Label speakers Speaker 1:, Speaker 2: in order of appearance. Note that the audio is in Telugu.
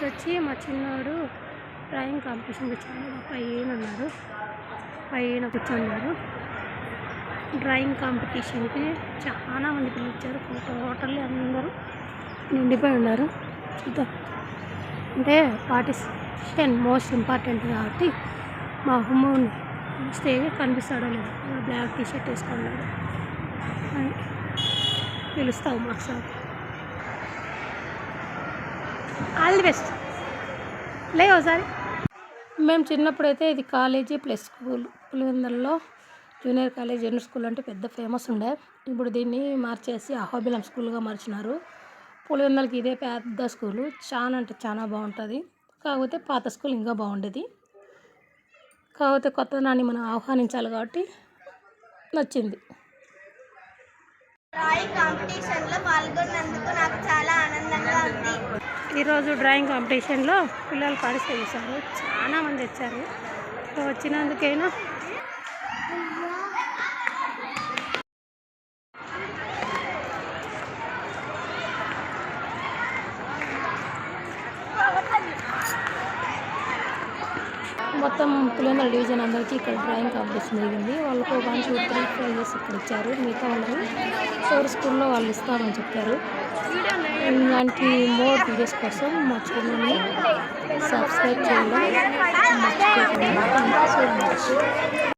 Speaker 1: ఈరోజు వచ్చి మా చిన్నోడు డ్రాయింగ్ కాంపిటీషన్ కూర్చొని మా పైన ఉన్నాడు పైన కూర్చున్నారు డ్రాయింగ్ కాంపిటీషన్కి చాలా మంది పిలిచారు. టోటల్లీ అందరూ నిండిపోయి ఉన్నారు. చూద్దాం. అంటే పార్టిసిపేషన్ మోస్ట్ ఇంపార్టెంట్ కాబట్టి మా హుమ్మూన్ స్టేజ్ కనిపిస్తాడో లేదు బ్లాక్ టీషర్ట్ వేసుకున్నాడు అని పిలుస్తావు మాకు సార్. All the best. లే ఒకసారి. మేము చిన్నప్పుడైతే ఇది కాలేజీ ప్లస్ స్కూల్. పులివెందులలో జూనియర్ కాలేజ్ జూనియర్ స్కూల్ అంటే పెద్ద ఫేమస్ ఉండే. ఇప్పుడు దీన్ని మార్చేసి అహోబిలం స్కూల్గా మార్చినారు. పులివెందులకి ఇదే పెద్ద స్కూలు. చాలా అంటే చాలా బాగుంటుంది. కాకపోతే పాత స్కూల్ ఇంకా బాగుండేది. కాకపోతే కొత్త దాన్ని మనం ఆహ్వానించాలి కాబట్టి నచ్చింది.
Speaker 2: డ్రాయింగ్ కాంపిటీషన్లో పాల్గొన్నందుకు
Speaker 1: ఈరోజు డ్రాయింగ్ కాంపిటీషన్లో పిల్లలు పార్టిసిపేట్ చేశారు. చాలా మంది వచ్చారు. సో వచ్చినందుకైనా మొత్తం పులివెందుల డివిజన్ అందరికీ ఇక్కడ డ్రాయింగ్ కాంపిటీషన్ జరిగింది. వాళ్ళకు వన్ టూ త్రీ ప్రైజెస్ ఇక్కడ ఇచ్చారు. మిగతా వాళ్ళని ఫోర్ స్కూల్లో వాళ్ళు ఇస్తామని చెప్పారు. ఇలాంటి మోర్ వీడియోస్ కోసం మా ఛానల్ని సబ్స్క్రైబ్ చేయడం సో మచ్